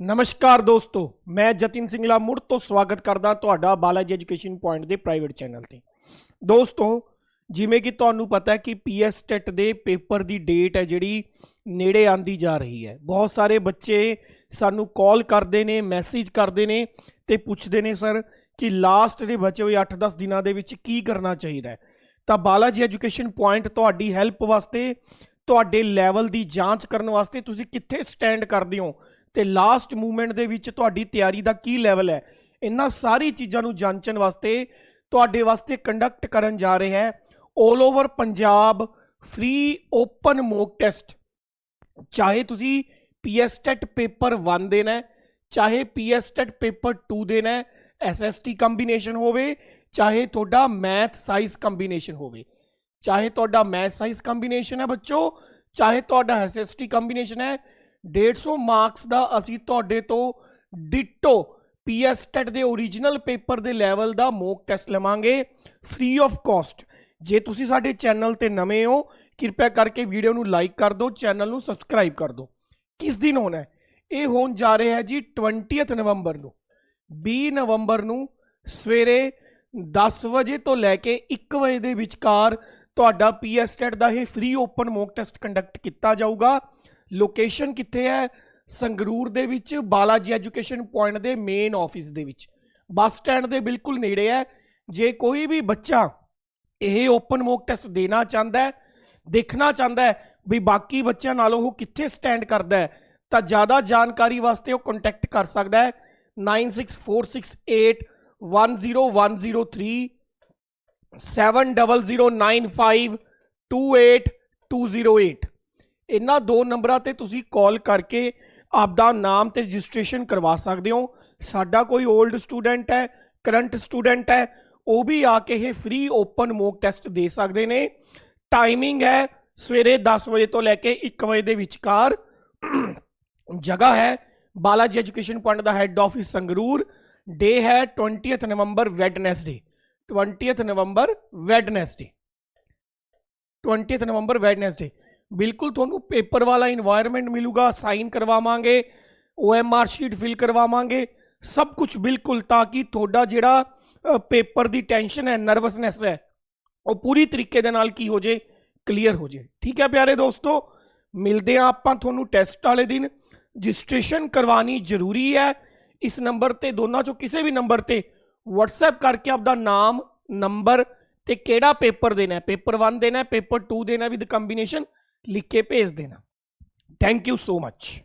ਨਮਸਕਾਰ ਦੋਸਤੋ, ਮੈਂ ਜਤਿਨ ਸਿੰਘਲਾ ਮੁੜ ਤੋਂ ਸਵਾਗਤ ਕਰਦਾ ਤੁਹਾਡਾ ਬਾਲਾਜੀ ਐਜੂਕੇਸ਼ਨ ਪੁਆਇੰਟ ਦੇ ਪ੍ਰਾਈਵੇਟ ਚੈਨਲ ਤੇ। ਦੋਸਤੋ, ਜਿਵੇਂ ਕਿ ਤੁਹਾਨੂੰ ਪਤਾ ਹੈ ਕਿ ਪੀਐਸ ਟੈਟ ਦੇ ਪੇਪਰ ਦੀ ਡੇਟ ਹੈ ਜਿਹੜੀ ਨੇੜੇ ਆਂਦੀ ਜਾ ਰਹੀ ਹੈ। ਬਹੁਤ ਸਾਰੇ ਬੱਚੇ ਸਾਨੂੰ ਕਾਲ ਕਰਦੇ ਨੇ, ਮੈਸੇਜ ਕਰਦੇ ਨੇ ਤੇ ਪੁੱਛਦੇ ਨੇ, ਸਰ, ਕਿ ਲਾਸਟ ਦੇ ਬਚੇ ਹੋਏ 8-10 ਦਿਨਾਂ ਦੇ ਵਿੱਚ ਕੀ ਕਰਨਾ ਚਾਹੀਦਾ ਹੈ? ਤਾਂ ਬਾਲਾਜੀ ਐਜੂਕੇਸ਼ਨ ਪੁਆਇੰਟ ਤੁਹਾਡੀ ਹੈਲਪ ਵਾਸਤੇ, ਤੁਹਾਡੇ ਲੈਵਲ ਦੀ ਜਾਂਚ ਕਰਨ ਵਾਸਤੇ ਤੁਸੀਂ ਕਿੱਥੇ ਸਟੈਂਡ ਕਰਦੇ ਹੋ? ਤੇ ਲਾਸਟ ਮੂਵਮੈਂਟ ਦੇ ਵਿੱਚ ਤੁਹਾਡੀ ਤਿਆਰੀ ਦਾ ਕੀ ਲੈਵਲ ਹੈ? ਇਹਨਾਂ ਸਾਰੀ ਚੀਜ਼ਾਂ ਨੂੰ ਜਾਂਚਣ ਵਾਸਤੇ ਤੁਹਾਡੇ ਵਾਸਤੇ ਕੰਡਕਟ ਕਰਨ ਜਾ ਰਿਹਾ ਹੈ। 올 over Punjab free open mock test ਚਾਹੇ ਤੁਸੀਂ ਪੀਐਸ ਟੈਟ ਪੇਪਰ 1 ਦੇਣਾ ਹੈ, ਚਾਹੇ ਪੀਐਸ ਟੈਟ ਪੇਪਰ 2 ਦੇਣਾ ਹੈ ਐਸਐਸਟੀ ਕੰਬੀਨੇਸ਼ਨ ਹੋਵੇ, ਚਾਹੇ ਤੁਹਾਡਾ ਮੈਥ ਸਾਇੰਸ ਕੰਬੀਨੇਸ਼ਨ ਹੋਵੇ। ਚਾਹੇ ਤੁਹਾਡਾ ਮੈਥ ਸਾਇੰਸ ਕੰਬੀਨੇਸ਼ਨ ਹੈ ਬੱਚੋ, ਚਾਹੇ ਤੁਹਾਡਾ ਐਸਐਸਟੀ ਕੰਬੀਨੇਸ਼ਨ ਹੈ 150 ਮਾਰਕਸ ਦਾ ਅਸੀਂ ਤੁਹਾਡੇ ਤੋਂ ਡਿਟੋ ਪੀਐਸ ਟੈਟ ਦੇ origignal ਪੇਪਰ ਦੇ ਲੈਵਲ ਦਾ ਮੋਕ ਟੈਸਟ ਲਵਾਂਗੇ ਫ੍ਰੀ ਆਫ ਕਾਸਟ ਜੇ ਤੁਸੀਂ ਸਾਡੇ ਚੈਨਲ ਤੇ ਨਵੇਂ ਹੋ, ਕਿਰਪਾ ਕਰਕੇ ਵੀਡੀਓ ਨੂੰ ਲਾਈਕ ਕਰ ਦਿਓ ਚੈਨਲ ਨੂੰ ਸਬਸਕ੍ਰਾਈਬ ਕਰ ਦਿਓ। ਕਿਸ ਦਿਨ ਹੋਣਾ ਹੈ? ਇਹ ਹੋਣ ਜਾ ਰਿਹਾ ਹੈ ਜੀ 20th ਨਵੰਬਰ ਨੂੰ। 20 ਨਵੰਬਰ ਨੂੰ ਸਵੇਰੇ 10 ਵਜੇ ਤੋਂ ਲੈ ਕੇ 1 ਵਜੇ ਦੇ ਵਿਚਕਾਰ ਤੁਹਾਡਾ ਪੀਐਸ ਟੈਟ ਦਾ ਇਹ free open mock test conduct ਕੀਤਾ ਜਾਊਗਾ। ਲੋਕੇਸ਼ਨ ਕਿੱਥੇ ਹੈ? ਸੰਗਰੂਰ ਦੇ ਵਿੱਚ, ਬਾਲਾਜੀ ਐਜੂਕੇਸ਼ਨ ਪੁਆਇੰਟ ਦੇ ਮੇਨ ਆਫਿਸ ਦੇ ਵਿੱਚ। ਬੱਸ ਸਟੈਂਡ ਦੇ ਬਿਲਕੁਲ ਨੇੜੇ ਹੈ। ਜੇ ਕੋਈ ਵੀ ਬੱਚਾ ਇਹ ਓਪਨ ਮੋਕ ਟੈਸਟ ਦੇਣਾ ਚਾਹੁੰਦਾ ਹੈ, ਦੇਖਣਾ ਚਾਹੁੰਦਾ ਹੈ ਵੀ ਬਾਕੀ ਬੱਚਿਆਂ ਨਾਲੋਂ ਉਹ ਕਿੱਥੇ ਸਟੈਂਡ ਕਰਦਾ ਹੈ, ਤਾਂ ਜ਼ਿਆਦਾ ਜਾਣਕਾਰੀ ਵਾਸਤੇ ਉਹ ਕੰਟੈਕਟ ਕਰ ਸਕਦਾ ਹੈ। 9646810103 7009528208 ਇਹਨਾਂ ਦੋ ਨੰਬਰਾਂ ਤੇ ਤੁਸੀਂ ਕਾਲ ਕਰਕੇ ਆਪਦਾ ਨਾਮ ਤੇ ਰਜਿਸਟ੍ਰੇਸ਼ਨ ਕਰਵਾ ਸਕਦੇ ਹੋ। ਸਾਡਾ ਕੋਈ 올ਡ ਸਟੂਡੈਂਟ ਹੈ, ਕਰੰਟ ਸਟੂਡੈਂਟ ਹੈ, ਉਹ ਵੀ ਆ ਕੇ ਇਹ ਫ੍ਰੀ ਓਪਨ ਮੋਕ ਟੈਸਟ ਦੇ ਸਕਦੇ ਨੇ। ਟਾਈਮਿੰਗ ਹੈ ਸਵੇਰੇ 10 ਵਜੇ ਤੋਂ ਲੈ ਕੇ 1 ਵਜੇ ਦੇ ਵਿਚਕਾਰ। ਜਗ੍ਹਾ ਹੈ ਬਾਲਾਜੀ ਐਜੂਕੇਸ਼ਨ ਪੁਆਇੰਟ ਦਾ ਹੈੱਡ ਆਫਿਸ ਸੰਗਰੂਰ। ਡੇ ਹੈ 20th November Wednesday. 20th November Wednesday. 20th November Wednesday. ਬਿਲਕੁਲ ਤੁਹਾਨੂੰ ਪੇਪਰ ਵਾਲਾ ਇਨਵਾਇਰਨਮੈਂਟ ਮਿਲੂਗਾ ਸਾਈਨ ਕਰਵਾਵਾਂਗੇ ਓਐਮਆਰ ਸ਼ੀਟ ਫਿਲ ਕਰਵਾਵਾਂਗੇ ਸਭ ਕੁਝ ਬਿਲਕੁਲ ਤਾਂ ਕਿ ਤੁਹਾਡਾ ਜਿਹੜਾ ਪੇਪਰ ਦੀ ਟੈਨਸ਼ਨ ਹੈ ਨਰਵਸਨੈਸ ਹੈ, ਉਹ ਪੂਰੀ ਤਰੀਕੇ ਦੇ ਨਾਲ ਕੀ ਹੋ ਜੇ ਕਲੀਅਰ ਹੋ ਜੇ। ਠੀਕ ਹੈ ਪਿਆਰੇ ਦੋਸਤੋ, ਮਿਲਦੇ ਆ ਆਪਾਂ ਤੁਹਾਨੂੰ ਟੈਸਟ ਵਾਲੇ ਦਿਨ। ਰਜਿਸਟ੍ਰੇਸ਼ਨ ਕਰਵਾਣੀ ਜ਼ਰੂਰੀ ਹੈ। ਇਸ ਨੰਬਰ ਤੇ, ਦੋਨਾਂ ਚੋਂ ਕਿਸੇ ਵੀ ਨੰਬਰ ਤੇ WhatsApp ਕਰਕੇ ਆਪਦਾ ਨਾਮ ਨੰਬਰ ਤੇ ਕਿਹੜਾ ਪੇਪਰ ਦੇਣਾ ਹੈ। ਪੇਪਰ 1 ਦੇਣਾ ਹੈ, ਪੇਪਰ 2 ਦੇਣਾ ਵਿਦ ਕੰਬੀਨੇਸ਼ਨ ਲਿਖ ਕੇ ਭੇਜ ਦੇਣਾ। Thank you so much